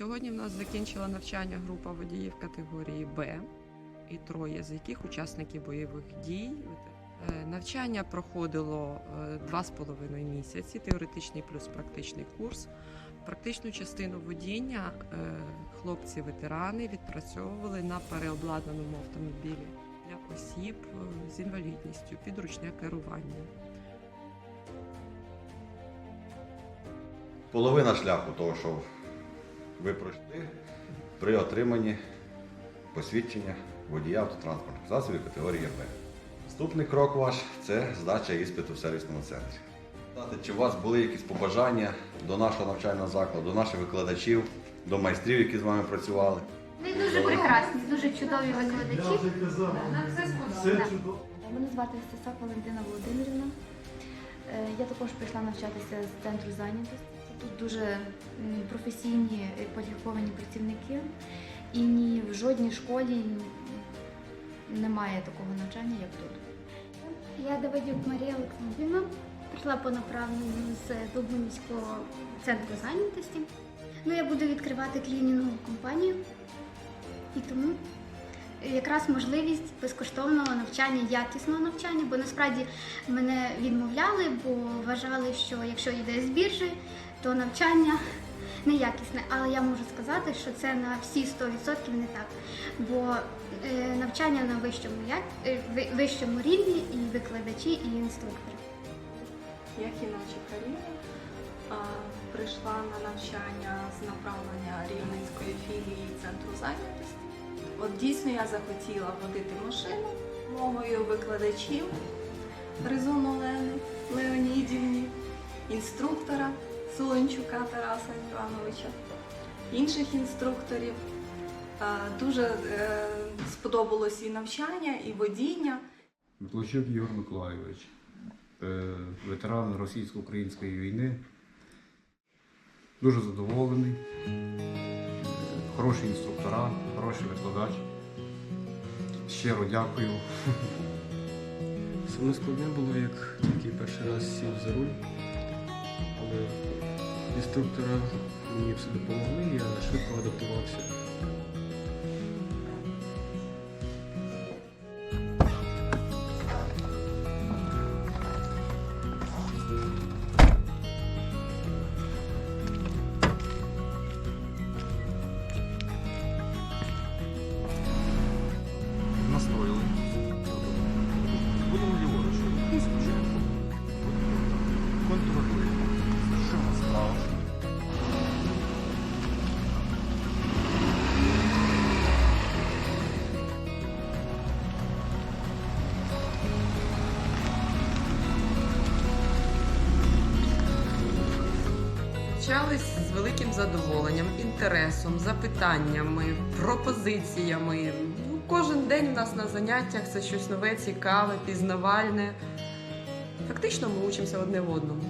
Сьогодні в нас закінчила навчання група водіїв категорії Б, і троє з яких учасники бойових дій. Е, Навчання проходило е, два з половиною місяці, теоретичний плюс практичний курс. Практичну частину водіння е, хлопці-ветерани відпрацьовували на переобладнаному автомобілі для осіб е, з інвалідністю, підручне керування. Половина шляху того, що ви пройшли при отриманні посвідчення водія автотранспортних засобів категорії Б. Наступний крок ваш це здача іспиту в сервісному центрі. Знати, Чи у вас були якісь побажання до нашого навчального закладу, до наших викладачів, до майстрів, які з вами працювали? Ви дуже прекрасні, дуже чудові викладачі. Все Да. чудово. Мене звати Стасак Валентина Володимирівна. Е, Я також прийшла навчатися з центру зайнятості. Тут дуже професійні і кваліфіковані працівники, і ні в жодній школі немає такого навчання, як тут. Я Давидюк Марія Олександрівна. Прийшла по направленню з Дубинського центру зайнятості. Ну, я буду відкривати клінінгову компанію. І тому якраз можливість безкоштовного навчання, якісного навчання, бо насправді мене відмовляли, бо вважали, що якщо йде з біржі, то навчання неякісне. Але я можу сказати, що це на всі 100% не так. Бо е, навчання на вищому, як, е, вищому рівні і викладачі, і інструктори. Я Хіначі Каріна прийшла на навчання з направлення Рівненської філії центру зайнятості. От дійсно я захотіла водити машину мовою викладачів Гризун Олени Леонідівні, інструктора Солончука Тараса Івановича, інших інструкторів. Дуже е, сподобалось і навчання, і водіння. Миклощук Ігор Миколайович, е, ветеран російсько-української війни. Дуже задоволений. Хороші інструктора, хороший викладач. Щиро дякую. Саме складне було, як тільки перший раз сів за руль, але інструктора мені все допомогли, я швидко адаптувався. Навчались з великим задоволенням, інтересом, запитаннями, пропозиціями. Ну, Кожен день у нас на заняттях це щось нове, цікаве, пізнавальне. Фактично ми учимося одне в одному.